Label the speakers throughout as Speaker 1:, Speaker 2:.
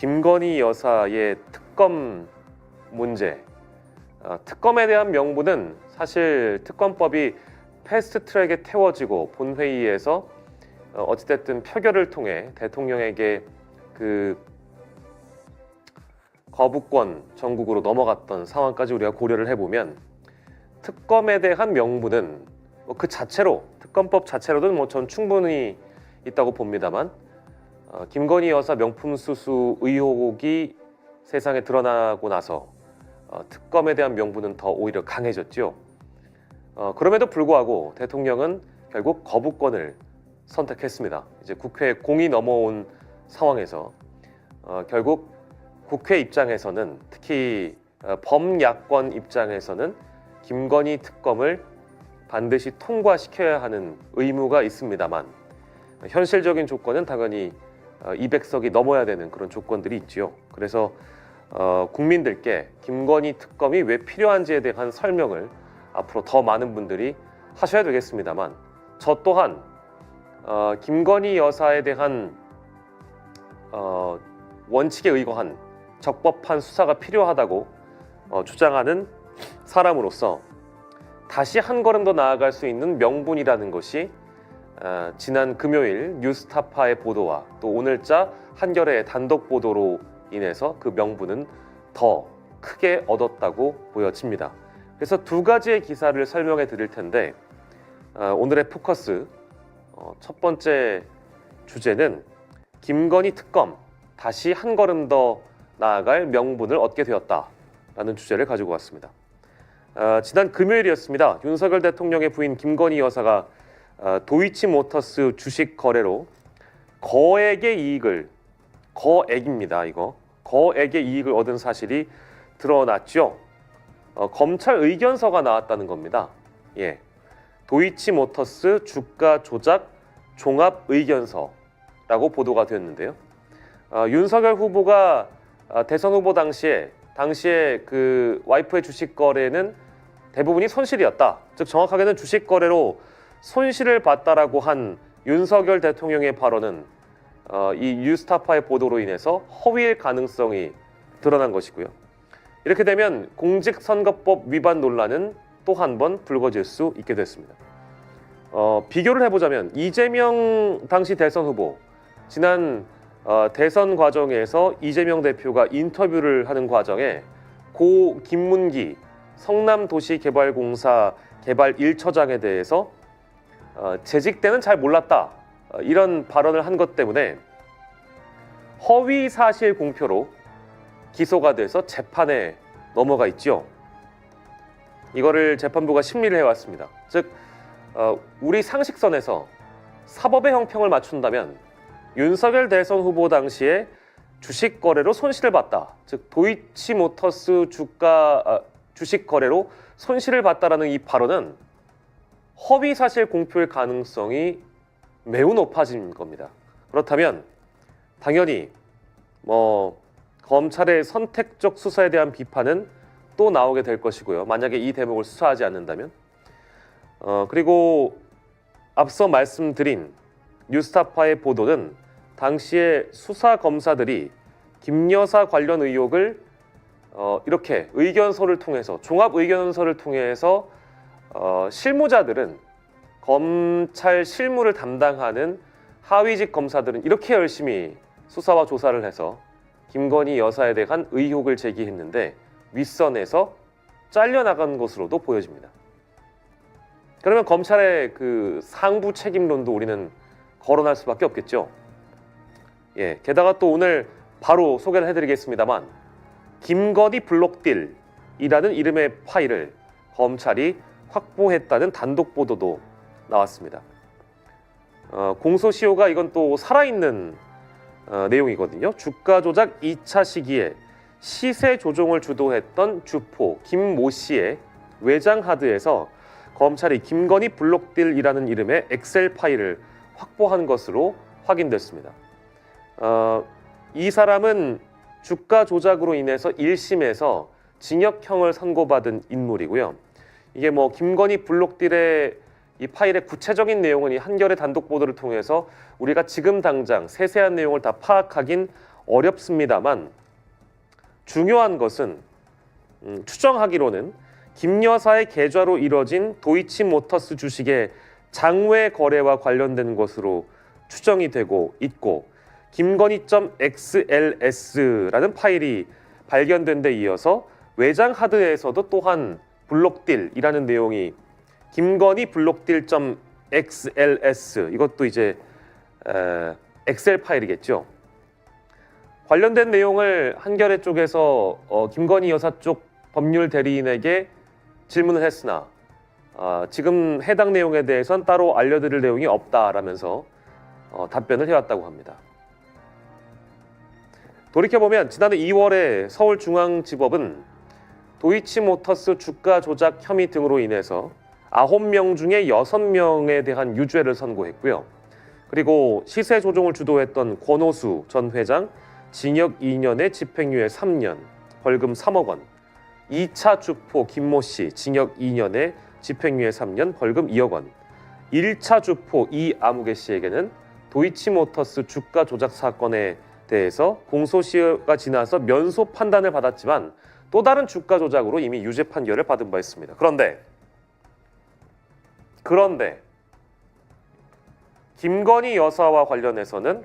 Speaker 1: 김건희 여사의 특검 문제. 어, 특검에 대한 명분은 사실 특검법이 패스트 트랙에 태워지고 본회의에서 어, 어찌됐든 표결을 통해 대통령에게 그 거부권 전국으로 넘어갔던 상황까지 우리가 고려를 해보면 특검에 대한 명분은 뭐 그 자체로 특검법 자체로도 뭐 전 충분히 있다고 봅니다만 어, 김건희 여사 명품 수수 의혹이 세상에 드러나고 나서 어, 특검에 대한 명분은 더 오히려 강해졌죠. 어, 그럼에도 불구하고 대통령은 결국 거부권을 선택했습니다. 이제 국회 공이 넘어온 상황에서 어, 결국 국회 입장에서는 특히 어, 범야권 입장에서는 김건희 특검을 반드시 통과시켜야 하는 의무가 있습니다만 현실적인 조건은 당연히 200석이 넘어야 되는 그런 조건들이 있지요. 그래서 어, 국민들께 김건희 특검이 왜 필요한지에 대한 설명을 앞으로 더 많은 분들이 하셔야 되겠습니다만 저 또한 어, 김건희 여사에 대한 어, 원칙에 의거한 적법한 수사가 필요하다고 어, 주장하는 사람으로서 다시 한 걸음 더 나아갈 수 있는 명분이라는 것이 어, 지난 금요일 뉴스타파의 보도와 또 오늘자 한겨레의 단독 보도로 인해서 그 명분은 더 크게 얻었다고 보여집니다. 그래서 두 가지의 기사를 설명해 드릴 텐데 어, 오늘의 포커스 어, 첫 번째 주제는 김건희 특검 다시 한 걸음 더 나아갈 명분을 얻게 되었다라는 주제를 가지고 왔습니다. 어, 지난 금요일이었습니다. 윤석열 대통령의 부인 김건희 여사가 어, 도이치모터스 주식 거래로 거액의 이익을 거액입니다. 이거 거액의 이익을 얻은 사실이 드러났죠. 어, 검찰 의견서가 나왔다는 겁니다. 예, 도이치모터스 주가 조작 종합 의견서라고 보도가 되었는데요. 어, 윤석열 후보가 어, 대선 후보 당시에 당시에 그 와이프의 주식 거래는 대부분이 손실이었다. 즉 정확하게는 주식 거래로 손실을 봤다라고 한 윤석열 대통령의 발언은 어, 이 뉴스타파의 보도로 인해서 허위일 가능성이 드러난 것이고요. 이렇게 되면 공직선거법 위반 논란은 또 한 번 불거질 수 있게 됐습니다. 어, 비교를 해보자면 이재명 당시 대선 후보 지난 어, 대선 과정에서 이재명 대표가 인터뷰를 하는 과정에 고 김문기 성남도시개발공사 개발 1처장에 대해서 어, 재직 때는 잘 몰랐다 어, 이런 발언을 한 것 때문에 허위 사실 공표로 기소가 돼서 재판에 넘어가 있죠. 이거를 재판부가 심리를 해왔습니다. 즉 어, 우리 상식선에서 사법의 형평을 맞춘다면 윤석열 대선 후보 당시에 주식 거래로 손실을 봤다. 즉 도이치모터스 주가 아, 주식 거래로 손실을 봤다라는 이 발언은 허위 사실 공표일 가능성이 매우 높아진 겁니다. 그렇다면 당연히 뭐 검찰의 선택적 수사에 대한 비판은 또 나오게 될 것이고요. 만약에 이 대목을 수사하지 않는다면 어, 그리고 앞서 말씀드린 뉴스타파의 보도는 당시에 수사 검사들이 김 여사 관련 의혹을 어, 이렇게 의견서를 통해서 종합 의견서를 통해서 어, 실무자들은 검찰 실무를 담당하는 하위직 검사들은 이렇게 열심히 수사와 조사를 해서 김건희 여사에 대한 의혹을 제기했는데 윗선에서 잘려나간 것으로도 보여집니다. 그러면 검찰의 그 상부 책임론도 우리는 거론할 수밖에 없겠죠. 예, 게다가 또 오늘 바로 소개를 해드리겠습니다만 김건희 블록딜이라는 이름의 파일을 검찰이 확보했다는 단독 보도도 나왔습니다. 어, 공소시효가 이건 또 살아있는 어, 내용이거든요. 주가 조작 2차 시기에 시세 조종을 주도했던 주포 김모 씨의 외장 하드에서 검찰이 김건희 블록딜이라는 이름의 엑셀 파일을 확보한 것으로 확인됐습니다. 어, 이 사람은 주가 조작으로 인해서 1심에서 징역형을 선고받은 인물이고요. 이게 뭐 김건희 블록딜의 이 파일의 구체적인 내용은 이 한겨레 단독 보도를 통해서 우리가 지금 당장 세세한 내용을 다 파악하긴 어렵습니다만 중요한 것은 음, 추정하기로는 김 여사의 계좌로 이뤄진 도이치모터스 주식의 장외 거래와 관련된 것으로 추정이 되고 있고 김건희.xls.라는 파일이 발견된 데 이어서 외장 하드에서도 또한 블록딜이라는 내용이 김건희 블록딜.xls 이것도 이제 에, 엑셀 파일이겠죠. 관련된 내용을 한겨레 쪽에서 어, 김건희 여사 쪽 법률 대리인에게 질문을 했으나 아, 지금 해당 내용에 대해선 따로 알려드릴 내용이 없다라면서 어, 답변을 해왔다고 합니다. 돌이켜보면 지난해 2월에 서울중앙지법은 도이치모터스 주가 조작 혐의 등으로 인해서 9명 중에 6명에 대한 유죄를 선고했고요. 그리고 시세 조종을 주도했던 권오수 전 회장 징역 2년에 집행유예 3년, 벌금 3억 원. 2차 주포 김모 씨 징역 2년에 집행유예 3년, 벌금 2억 원. 1차 주포 이아무개 씨에게는 도이치모터스 주가 조작 사건에 대해서 공소시효가 지나서 면소 판단을 받았지만 또 다른 주가 조작으로 이미 유죄 판결을 받은 바 있습니다. 그런데 그런데 김건희 여사와 관련해서는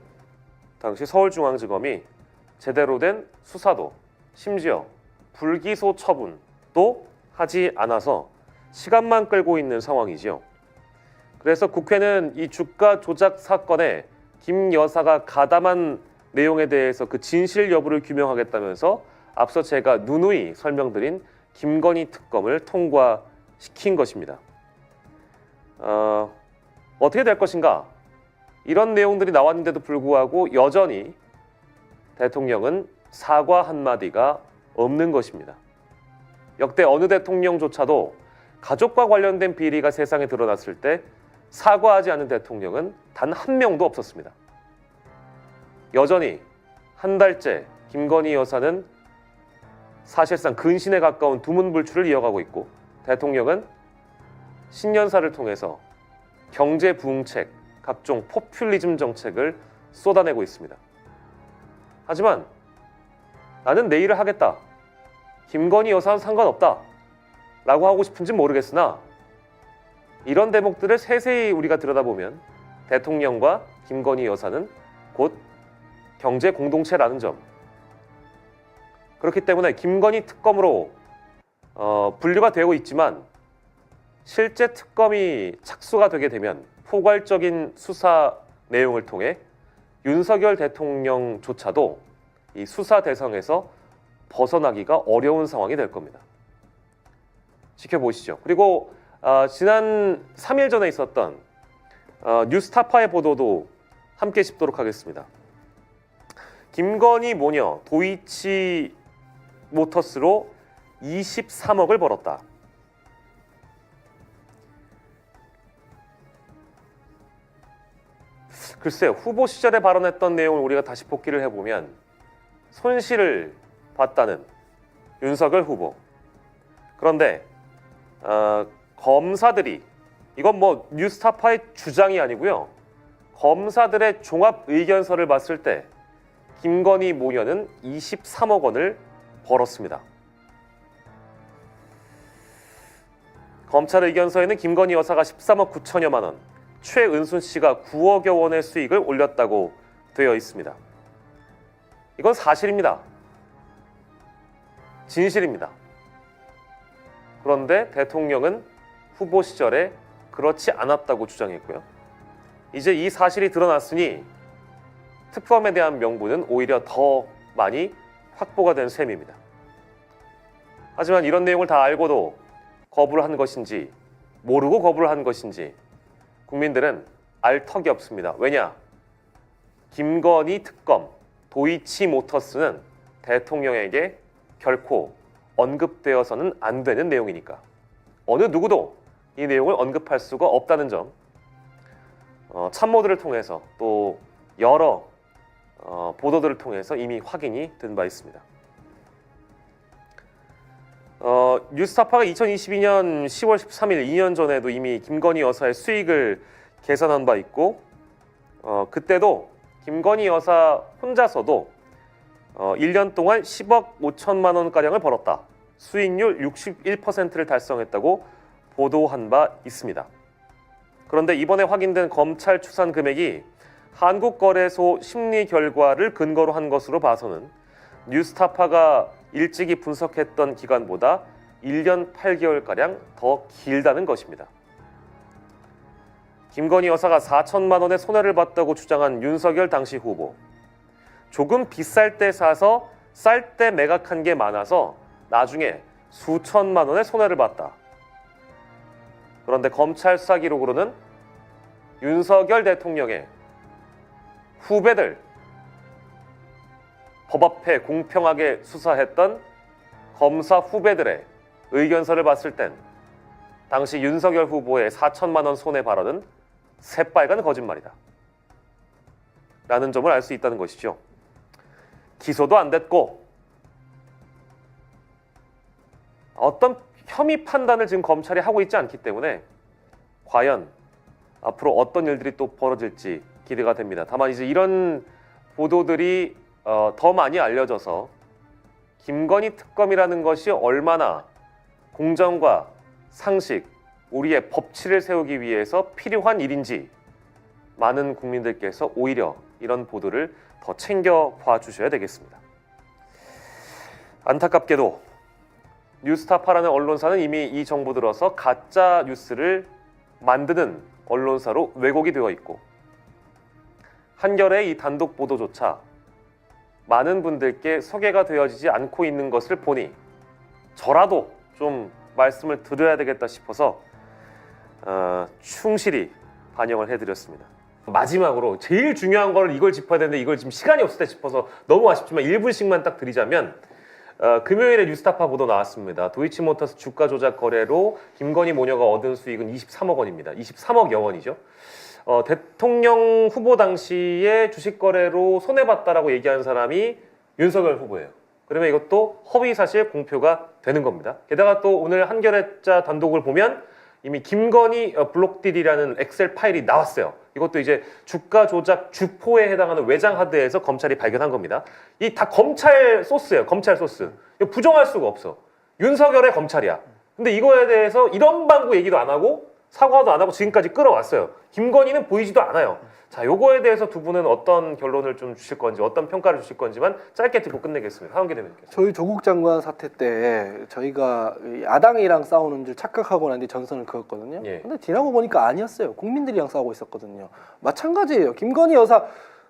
Speaker 1: 당시 서울중앙지검이 제대로 된 수사도 심지어 불기소 처분도 하지 않아서 시간만 끌고 있는 상황이지요. 그래서 국회는 이 주가 조작 사건에 김 여사가 가담한 내용에 대해서 그 진실 여부를 규명하겠다면서 앞서 제가 누누이 설명드린 김건희 특검을 통과시킨 것입니다. 어, 어떻게 될 것인가? 이런 내용들이 나왔는데도 불구하고 여전히 대통령은 사과 한마디가 없는 것입니다. 역대 어느 대통령조차도 가족과 관련된 비리가 세상에 드러났을 때 사과하지 않은 대통령은 단 한 명도 없었습니다. 여전히 한 달째 김건희 여사는 사실상 근신에 가까운 두문불출을 이어가고 있고 대통령은 신년사를 통해서 경제 부흥책, 각종 포퓰리즘 정책을 쏟아내고 있습니다. 하지만 나는 내 일을 하겠다. 김건희 여사는 상관없다. 라고 하고 싶은지 모르겠으나 이런 대목들을 세세히 우리가 들여다보면 대통령과 김건희 여사는 곧 경제 공동체라는 점. 그렇기 때문에 김건희 특검으로 어, 분류가 되고 있지만 실제 특검이 착수가 되게 되면 포괄적인 수사 내용을 통해 윤석열 대통령조차도 이 수사 대상에서 벗어나기가 어려운 상황이 될 겁니다. 지켜보시죠. 그리고 어, 지난 3일 전에 있었던 어, 뉴스타파의 보도도 함께 짚도록 하겠습니다. 김건희 모녀 도이치 모터스로 23억을 벌었다. 글쎄요 후보 시절에 발언했던 내용을 우리가 다시 복기를 해보면 손실을 봤다는 윤석열 후보. 그런데 어, 검사들이 이건 뭐 뉴스타파의 주장이 아니고요. 검사들의 종합 의견서를 봤을 때 김건희 모녀는 23억 원을 벌었습니다. 검찰 의견서에는 김건희 여사가 13억 9천여만 원, 최은순 씨가 9억여 원의 수익을 올렸다고 되어 있습니다. 이건 사실입니다. 진실입니다. 그런데 대통령은 후보 시절에 그렇지 않았다고 주장했고요. 이제 이 사실이 드러났으니 특검에 대한 명분은 오히려 더 많이 확보가 된 셈입니다. 하지만 이런 내용을 다 알고도 거부를 한 것인지 모르고 거부를 한 것인지 국민들은 알 턱이 없습니다. 왜냐? 김건희 특검 도이치 모터스는 대통령에게 결코 언급되어서는 안 되는 내용이니까 어느 누구도 이 내용을 언급할 수가 없다는 점 어, 참모들을 통해서 또 여러 어, 보도들을 통해서 이미 확인이 된 바 있습니다. 어, 뉴스타파가 2022년 10월 13일 2년 전에도 이미 김건희 여사의 수익을 계산한 바 있고 어, 그때도 김건희 여사 혼자서도 어, 1년 동안 10억 5천만 원 가량을 벌었다. 수익률 61%를 달성했다고 보도한 바 있습니다. 그런데 이번에 확인된 검찰 추산 금액이 한국거래소 심리 결과를 근거로 한 것으로 봐서는 뉴스타파가 일찍이 분석했던 기간보다 1년 8개월가량 더 길다는 것입니다. 김건희 여사가 4천만 원의 손해를 봤다고 주장한 윤석열 당시 후보. 조금 비쌀 때 사서 쌀 때 매각한 게 많아서 나중에 수천만 원의 손해를 봤다. 그런데 검찰 수사 기록으로는 윤석열 대통령의 후배들 법 앞에 공평하게 수사했던 검사 후배들의 의견서를 봤을 땐 당시 윤석열 후보의 4천만 원 손해 발언은 새빨간 거짓말이다. 라는 점을 알 수 있다는 것이죠. 기소도 안 됐고 어떤 혐의 판단을 지금 검찰이 하고 있지 않기 때문에 과연 앞으로 어떤 일들이 또 벌어질지 기대가 됩니다. 다만 이제 이런 보도들이 어, 더 많이 알려져서 김건희 특검이라는 것이 얼마나 공정과 상식, 우리의 법치를 세우기 위해서 필요한 일인지 많은 국민들께서 오히려 이런 보도를 더 챙겨 봐 주셔야 되겠습니다. 안타깝게도 뉴스타파라는 언론사는 이미 이 정부 들어서 가짜 뉴스를 만드는 언론사로 왜곡이 되어 있고 한겨레의 이 단독 보도조차 많은 분들께 소개가 되어지지 않고 있는 것을 보니 저라도 좀 말씀을 드려야 되겠다 싶어서 어, 충실히 반영을 해드렸습니다. 마지막으로 제일 중요한 거를 이걸 짚어야 되는데 이걸 지금 시간이 없을 때 짚어서 너무 아쉽지만 1분씩만 딱 드리자면 어, 금요일에 뉴스타파 보도 나왔습니다. 도이치모터스 주가 조작 거래로 김건희 모녀가 얻은 수익은 23억 원입니다. 23억 여 원이죠. 어, 대통령 후보 당시에 주식 거래로 손해 봤다라고 얘기한 사람이 윤석열 후보예요. 그러면 이것도 허위 사실 공표가 되는 겁니다. 게다가 또 오늘 한겨레자 단독을 보면 이미 김건희 어, 블록딜이라는 엑셀 파일이 나왔어요. 이것도 이제 주가 조작 주포에 해당하는 외장 하드에서 검찰이 발견한 겁니다. 이 다 검찰 소스예요. 검찰 소스. 이거 부정할 수가 없어. 윤석열의 검찰이야. 근데 이거에 대해서 이런 방구 얘기도 안 하고 사과도 안 하고 지금까지 끌어왔어요. 김건희는 보이지도 않아요. 자, 요거에 대해서 두 분은 어떤 결론을 좀 주실 건지, 어떤 평가를 주실 건지만 짧게 듣고 끝내겠습니다. 하원기 대변인께서.
Speaker 2: 저희 조국 장관 사태 때 저희가 이 야당이랑 싸우는 줄 착각하고 난 뒤 전선을 그었거든요.
Speaker 1: 예.
Speaker 2: 근데 지나고 보니까 아니었어요. 국민들이랑 싸우고 있었거든요. 마찬가지예요. 김건희 여사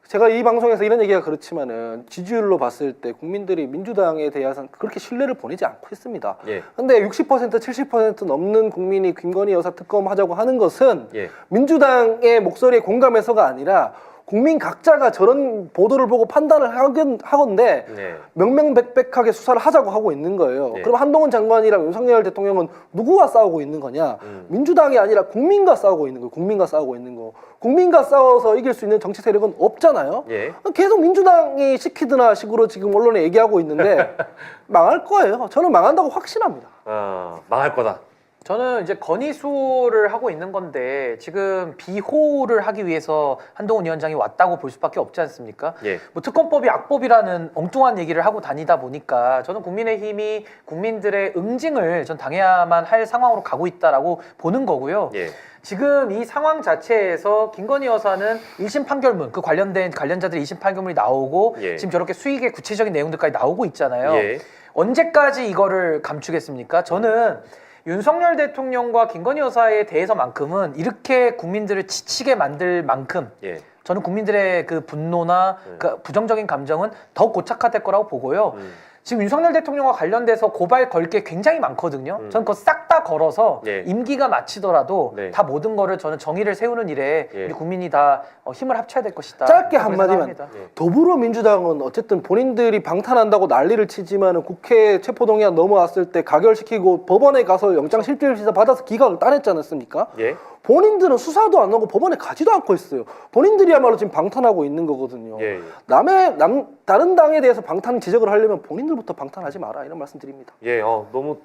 Speaker 2: 제가 이 방송에서 이런 얘기가 그렇지만은 지지율로 봤을 때 국민들이 민주당에 대해서 그렇게 신뢰를 보내지 않고 있습니다.
Speaker 1: 예,
Speaker 2: 근데 60% 70% 넘는 국민이 김건희 여사 특검 하자고 하는 것은
Speaker 1: 예,
Speaker 2: 민주당의 목소리에 공감해서가 아니라 국민 각자가 저런 보도를 보고 판단을 하건 하건데
Speaker 1: 네,
Speaker 2: 명명백백하게 수사를 하자고 하고 있는 거예요.
Speaker 1: 예.
Speaker 2: 그럼 한동훈 장관이랑 윤석열 대통령은 누구와 싸우고 있는 거냐?
Speaker 1: 음.
Speaker 2: 민주당이 아니라 국민과 싸우고 있는 거예요. 국민과 싸우고 있는 거. 국민과 싸워서 이길 수 있는 정치 세력은 없잖아요.
Speaker 1: 예.
Speaker 2: 계속 민주당이 시키드나 식으로 지금 언론에 얘기하고 있는데 망할 거예요. 저는 망한다고 확신합니다.
Speaker 1: 아, 망할 거다.
Speaker 3: 저는 이제 건의수를 하고 있는 건데 지금 비호를 하기 위해서 한동훈 위원장이 왔다고 볼 수밖에 없지 않습니까?
Speaker 1: 예,
Speaker 3: 뭐 특검법이 악법이라는 엉뚱한 얘기를 하고 다니다 보니까 저는 국민의힘이 국민들의 응징을 전 당해야만 할 상황으로 가고 있다라고 보는 거고요.
Speaker 1: 예,
Speaker 3: 지금 이 상황 자체에서 김건희 여사는 1심 판결문 그 관련된 관련자들 2심 판결문이 나오고
Speaker 1: 예.
Speaker 3: 지금 저렇게 수익의 구체적인 내용들까지 나오고 있잖아요.
Speaker 1: 예,
Speaker 3: 언제까지 이거를 감추겠습니까? 저는 윤석열 대통령과 김건희 여사에 대해서만큼은 이렇게 국민들을 지치게 만들 만큼
Speaker 1: 예.
Speaker 3: 저는 국민들의 그 분노나
Speaker 1: 네.
Speaker 3: 그 부정적인 감정은 더 고착화될 거라고 보고요.
Speaker 1: 음,
Speaker 3: 지금 윤석열 대통령과 관련돼서 고발 걸 게 굉장히 많거든요.
Speaker 1: 음.
Speaker 3: 저는 그거 싹 다 걸어서
Speaker 1: 예.
Speaker 3: 임기가 마치더라도
Speaker 1: 네.
Speaker 3: 다 모든 거를 저는 정의를 세우는 일에
Speaker 1: 예.
Speaker 3: 우리 국민이 다 어, 힘을 합쳐야 될 것이다.
Speaker 2: 짧게 한마디만.
Speaker 3: 생각합니다.
Speaker 1: 예.
Speaker 2: 더불어민주당은 어쨌든 본인들이 방탄한다고 난리를 치지만은 국회 체포동의안 넘어왔을 때 가결시키고 법원에 가서 영장 실질심사 받아서 기각을 따냈지 않았습니까?
Speaker 1: 예,
Speaker 2: 본인들은 수사도 안 하고 법원에 가지도 않고 있어요. 본인들이야말로 지금 방탄하고 있는 거거든요.
Speaker 1: 예, 예.
Speaker 2: 남의 남 다른 당에 대해서 방탄 지적을 하려면 본인들부터 방탄하지 마라 이런 말씀드립니다.
Speaker 1: 예, 어, 너무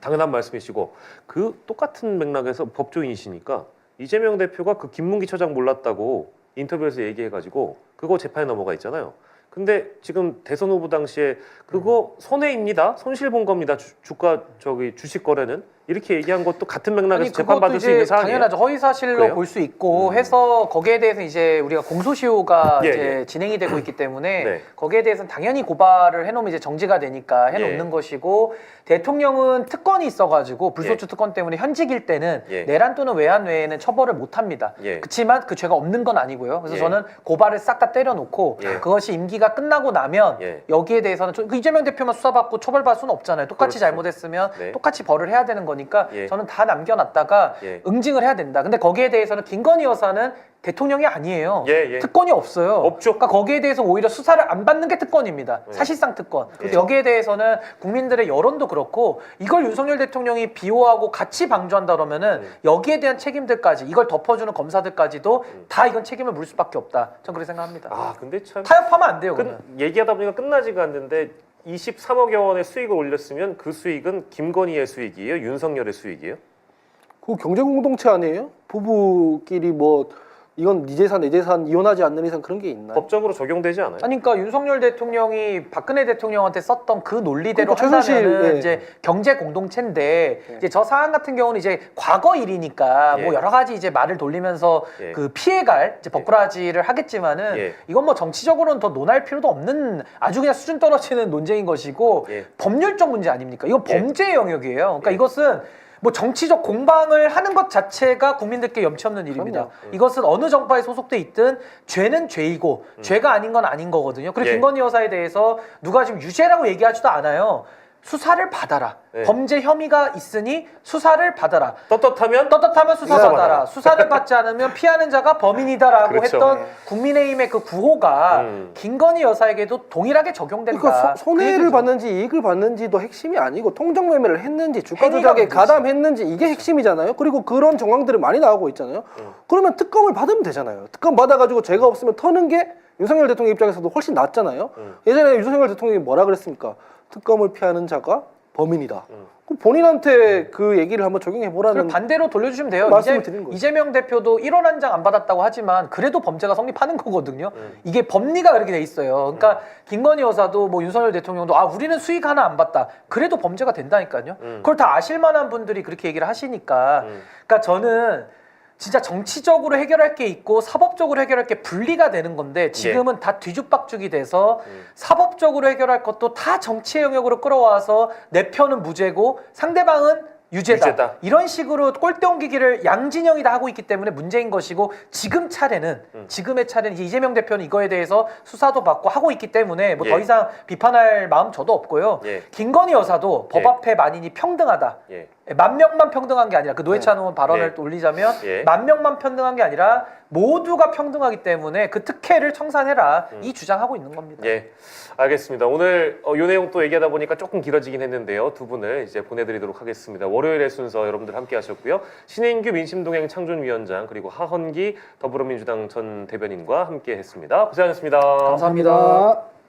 Speaker 1: 당연한 말씀이시고 그 똑같은 맥락에서 법조인이시니까 이재명 대표가 그 김문기 처장 몰랐다고 인터뷰에서 얘기해가지고 그거 재판에 넘어가 있잖아요. 근데 지금 대선 후보 당시에 그거 손해입니다. 손실 본 겁니다. 주, 주가 저기 주식 거래는 이렇게 얘기한 것도 같은 맥락에서
Speaker 3: 아니
Speaker 1: 재판
Speaker 3: 그것도
Speaker 1: 받을 수 있는 사안이에요.
Speaker 3: 당연하죠 허위 사실로? 볼 수 있고
Speaker 1: 음.
Speaker 3: 해서 거기에 대해서 이제 우리가 공소시효가
Speaker 1: 예,
Speaker 3: 이제
Speaker 1: 예.
Speaker 3: 진행이 되고 있기 때문에
Speaker 1: 네.
Speaker 3: 거기에 대해서는 당연히 고발을 해놓으면 이제 정지가 되니까 해놓는
Speaker 1: 예.
Speaker 3: 것이고 대통령은 특권이 있어가지고 불소추 특권 때문에 현직일 때는
Speaker 1: 예.
Speaker 3: 내란 또는 외환 외에는 처벌을 못합니다.
Speaker 1: 예.
Speaker 3: 그렇지만 그 죄가 없는 건 아니고요. 그래서
Speaker 1: 예.
Speaker 3: 저는 고발을 싹 다 때려놓고
Speaker 1: 예.
Speaker 3: 그것이 임기가 끝나고 나면
Speaker 1: 예.
Speaker 3: 여기에 대해서는 저- 그 이재명 대표만 수사받고 처벌받을 수는 없잖아요. 똑같이
Speaker 1: 그렇죠.
Speaker 3: 잘못했으면
Speaker 1: 네.
Speaker 3: 똑같이 벌을 해야 되는 거 니까
Speaker 1: 예.
Speaker 3: 저는 다 남겨놨다가
Speaker 1: 예.
Speaker 3: 응징을 해야 된다. 근데 거기에 대해서는 김건희 여사는 대통령이 아니에요.
Speaker 1: 예, 예.
Speaker 3: 특권이 없어요.
Speaker 1: 없죠.
Speaker 3: 그러니까 거기에 대해서 오히려 수사를 안 받는 게 특권입니다.
Speaker 1: 네.
Speaker 3: 사실상 특권.
Speaker 1: 예.
Speaker 3: 여기에 대해서는 국민들의 여론도 그렇고 이걸 윤석열 대통령이 비호하고 같이 방조한다 그러면은
Speaker 1: 음.
Speaker 3: 여기에 대한 책임들까지 이걸 덮어주는 검사들까지도
Speaker 1: 음.
Speaker 3: 다 이건 책임을 물 수밖에 없다. 전 그렇게 생각합니다.
Speaker 1: 아 근데 참
Speaker 3: 타협하면 안 돼요.
Speaker 1: 끝,
Speaker 3: 그러면.
Speaker 1: 얘기하다 보니까 끝나지가 않는데 23억여 원의 수익을 올렸으면 그 수익은 김건희의 수익이에요, 윤석열의 수익이에요?
Speaker 2: 그 경제 공동체 아니에요? 부부끼리 뭐 이건 네 재산 내 재산 이혼하지 않는 이상 그런 게 있나요?
Speaker 1: 법적으로 적용되지 않아요?
Speaker 3: 아니 그러니까 윤석열 대통령이 박근혜 대통령한테 썼던 그 논리대로
Speaker 2: 그러니까 최순실,
Speaker 3: 한다면은
Speaker 2: 예.
Speaker 3: 이제 경제 공동체인데
Speaker 2: 예.
Speaker 3: 이제 저 사안 같은 경우는 이제 과거 일이니까
Speaker 1: 예.
Speaker 3: 뭐 여러 가지 이제 말을 돌리면서
Speaker 1: 예.
Speaker 3: 그 피해갈 이제 버꾸라지를 하겠지만은
Speaker 1: 예.
Speaker 3: 이건 뭐 정치적으로는 더 논할 필요도 없는 아주 그냥 수준 떨어지는 논쟁인 것이고
Speaker 1: 예.
Speaker 3: 법률적 문제 아닙니까? 이건
Speaker 1: 예.
Speaker 3: 범죄의 영역이에요. 그러니까
Speaker 1: 예.
Speaker 3: 이것은 뭐 정치적 공방을 하는 것 자체가 국민들께 염치 없는 일입니다.
Speaker 1: 음.
Speaker 3: 이것은 어느 정파에 소속돼 있든 죄는 죄이고 죄가 아닌 건 아닌 거거든요. 그리고
Speaker 1: 예.
Speaker 3: 김건희 여사에 대해서 누가 지금 유죄라고 얘기하지도 않아요. 수사를 받아라.
Speaker 1: 예.
Speaker 3: 범죄 혐의가 있으니 수사를 받아라.
Speaker 1: 떴떴하면
Speaker 3: 떳떳하면 수사받아라.
Speaker 1: 수사받아라.
Speaker 3: 수사를 받지 않으면 피하는 자가 범인이다라고
Speaker 1: 그렇죠.
Speaker 3: 했던
Speaker 2: 네.
Speaker 3: 국민의힘의 그 구호가
Speaker 1: 음.
Speaker 3: 김건희 여사에게도 동일하게 적용된다.
Speaker 2: 그러니까 소-
Speaker 3: 그
Speaker 2: 손해를
Speaker 3: 얘기죠.
Speaker 2: 받는지 이익을 받는지도 핵심이 아니고 통정 매매를 했는지 주가 조작에. 가담했는지 이게 핵심이잖아요. 그리고 그런 정황들이 많이 나오고 있잖아요.
Speaker 1: 음.
Speaker 2: 그러면 특검을 받으면 되잖아요. 특검 받아가지고 죄가 없으면 터는 게 윤석열 대통령 입장에서도 훨씬 낫잖아요.
Speaker 1: 음.
Speaker 2: 예전에 윤석열 대통령이 뭐라 그랬습니까? 특검을 피하는 자가 범인이다.
Speaker 1: 음.
Speaker 2: 그럼 본인한테 그 얘기를 한번 적용해 보라는
Speaker 3: 반대로 돌려주시면 돼요.
Speaker 2: 말씀을
Speaker 3: 이재,
Speaker 2: 드린 거죠.
Speaker 3: 이재명 대표도 1원 한 장 안 받았다고 하지만 그래도 범죄가 성립하는 거거든요.
Speaker 1: 음.
Speaker 3: 이게 법리가 그렇게 돼 있어요. 그러니까 김건희 여사도 뭐 윤석열 대통령도 아 우리는 수익 하나 안 받다. 그래도 범죄가 된다니까요.
Speaker 1: 음.
Speaker 3: 그걸 다 아실 만한 분들이 그렇게 얘기를 하시니까.
Speaker 1: 음.
Speaker 3: 그러니까 저는 진짜 정치적으로 해결할 게 있고 사법적으로 해결할 게 분리가 되는 건데 지금은 다 뒤죽박죽이 돼서
Speaker 1: 음.
Speaker 3: 사법적으로 해결할 것도 다 정치의 영역으로 끌어와서 내 편은 무죄고 상대방은 유죄다.
Speaker 1: 유죄다.
Speaker 3: 이런 식으로 꼴대 옮기기를 양진영이 다 하고 있기 때문에 문제인 것이고 지금 차례는
Speaker 1: 음.
Speaker 3: 지금의 차례는 이제 이재명 대표는 이거에 대해서 수사도 받고 하고 있기 때문에 뭐더
Speaker 1: 예.
Speaker 3: 이상 비판할 마음 저도 없고요.
Speaker 1: 예.
Speaker 3: 김건희 여사도 법
Speaker 1: 예.
Speaker 3: 앞에 만인이 평등하다.
Speaker 1: 예.
Speaker 3: 만 명만 평등한 게 아니라 그 노회찬 의원 발언을
Speaker 1: 예.
Speaker 3: 올리자면
Speaker 1: 예.
Speaker 3: 만 명만 평등한 게 아니라 모두가 평등하기 때문에 그 특혜를 청산해라
Speaker 1: 음.
Speaker 3: 이 주장하고 있는 겁니다.
Speaker 1: 예, 알겠습니다. 오늘 어, 요 내용 또 얘기하다 보니까 조금 길어지긴 했는데요. 두 분을 이제 보내드리도록 하겠습니다. 월요일의 순서 여러분들 함께하셨고요. 신인규 민심동행 창준위원장 그리고 하헌기 더불어민주당 전 대변인과 함께했습니다. 고생하셨습니다.
Speaker 3: 감사합니다.
Speaker 2: 감사합니다.